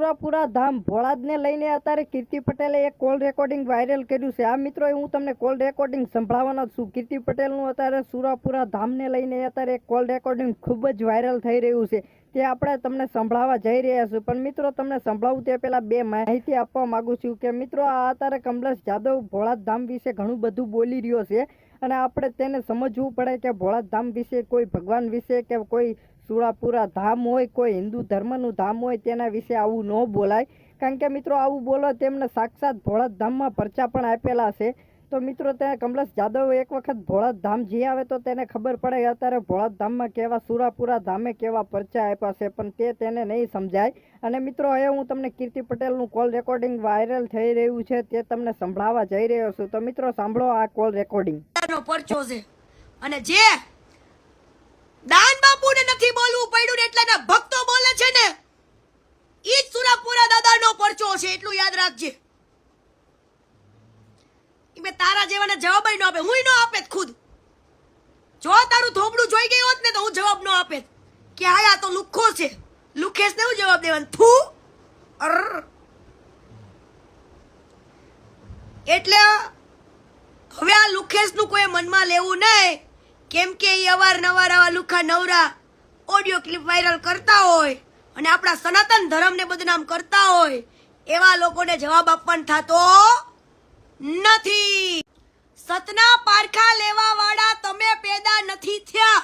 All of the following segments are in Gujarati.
સુરાપુરા ધામ ભોળાદને લઈને અત્યારે કીર્તિ પટેલે એક કોલ રેકોર્ડિંગ વાયરલ કર્યું છે. આ મિત્રો, હું તમને કોલ રેકોર્ડિંગ સંભળાવવાનો છું. કીર્તિ પટેલનું અત્યારે સુરાપુરા ધામને લઈને અત્યારે એક કોલ રેકોર્ડિંગ ખૂબ જ વાયરલ થઈ રહ્યું છે. તે આપણે તમને સંભળાવવા જઈ રહ્યા છું પણ મિત્રો, તમને સંભળાવું તે પહેલાં બે માહિતી આપવા માગું છું કે મિત્રો, આ અત્યારે કમલેશ જાદવ ભોળાદ ધામ વિશે ઘણું બધું બોલી રહ્યો છે. અને આપણે તેને સમજવું પડે કે ભોળાદ ધામ વિશે, કોઈ ભગવાન વિશે કે કોઈ સુરાપુરા ધામ હોય, કોઈ હિન્દુ ધર્મનું ધામ હોય, તેના વિશે આવું ન બોલાય. કારણ કે મિત્રો, આવું બોલો તેમને સાક્ષાત ભોળાદ ધામમાં પરચા પણ આપેલા છે. તો મિત્રો તેને કમલેશ જાદવ એક વખત ભોળાદ ધામ જઈ આવે તો તેને ખબર પડે અત્યારે ભોળાદ ધામમાં કેવા સુરાપુરા ધામે કેવા પરચા આપ્યા છે, પણ તે તેને નહીં સમજાય. અને મિત્રો, હવે હું તમને કીર્તિ પટેલનું કોલ રેકોર્ડિંગ વાયરલ થઈ રહ્યું છે, તે તમને સંભળાવવા જઈ રહ્યો છું. તો મિત્રો, સાંભળો આ કોલ રેકોર્ડિંગ. નો પરચો છે. અને જે દાન બાપુને નથી બોલવું પડ્યું ને ભક્તો બોલે છે ને, ઈ જ સુરાપુરા દાદાનો પરચો છે, એટલું યાદ રાખજે. મેં તારા જેવાને જવાબ ન આપે હું ન આપે ખુદ. જો તારું થોબડું જોઈ ગઈ હોત ને તો હું જવાબ ન આપે કે આયા તો લુખ્ખો છે. લુખેશ ને હું જવાબ દેવાનું? થુ. અર. એટલે હવે આ લુખેશનું કોઈ મનમાં લેવું નહીં. કેમ કે એ અવારનવાર આવા લુખા નવરા ઓડિયો ક્લિપ વાયરલ કરતા હોય અને આપણા સનાતન ધર્મને બદનામ કરતા હોય, એવા લોકોને જવાબ આપવાનો થતો નથી. સતના પારખા લેવા વાળા તમે પેદા નથી થયા.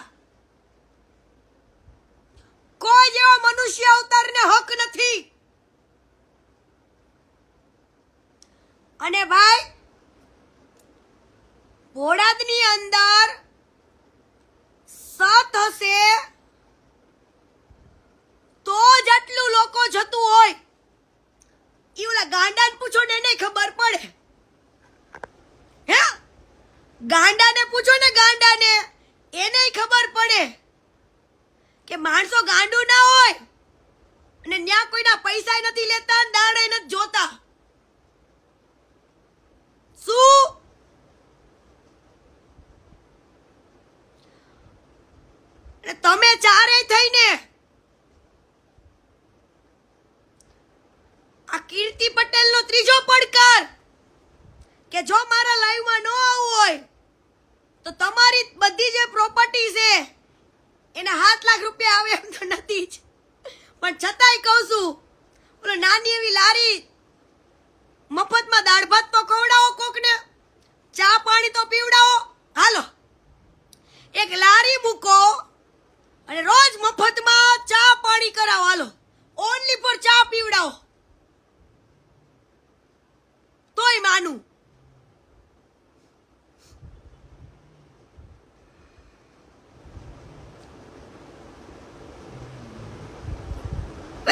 કોઈ જેવો મનુષ્ય અવતારને હક નથી. અને ભાઈ ભોળાદની અંદર સત હશે, તો જ આટલું લોકો જતું હોય. એ ઓલા ગાંડાને પૂછો ને એને ખબર પડે. હે? ગાંડાને પૂછો ને ગાંડાને, એને ખબર પડે કે માણસો ગાંડું ના હોય અને ત્યાં કોઈના પૈસા નથી લેતા ને દાડે નથી જોતા શું અને તમે ચારેય થઈને આ કીર્તિ પટેલનો ત્રીજો પડકાર કે જો મારા લાઈવમાં ન આવવું હોય, તો તમારી બધી જે પ્રોપર્ટી છે, એના સાત લાખ રૂપિયા આવે એમ તો નથી જ. પણ છતાંય કહું છું નાની એવી લારી મફતમાં દાળ ભાત તો ખવડાવો કોકને ચા પાણી તો પીવડાવો હાલો એક લારી મૂકો અને રોજ મફતમાં ચા પાણી કરાવો હાલો ઓનલી ફોર ચા પીવડાવો તોય માનું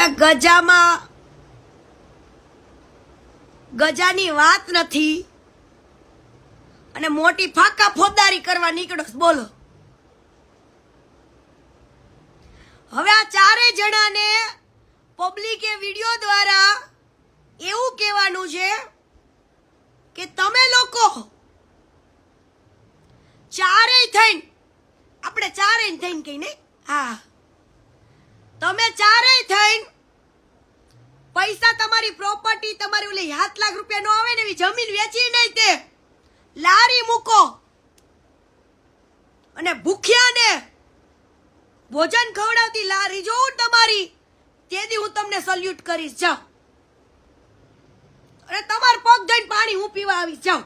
હવે ગજામાં ગજાની વાત નથી. અને મોટી ફાકા ફોદારી કરવા નીકળો, બોલો. હવે આ ચારે જણાને પબ્લિકે વીડિયો દ્વારા એવું કહેવાનું છે કે તમે લોકો ચારેય થઈને, આપણે ચારેય થઈને કહીને હા. તમે ચારેય થઈને પૈસા તમારી પ્રોપર્ટી તમારી ઓલી સાત લાખ રૂપિયા નો આવે ને એવી જમીન વેચી નહીં તે. લારી મૂકો. અને ભૂખ્યાને ભોજન ખવડાવતી લારી જોઉં તમારી, તેથી હું તમને સલ્યુટ કરીશ. જાઉં અને તમાર પગ જઈને પાણી હું પીવા આવીશ જાઓ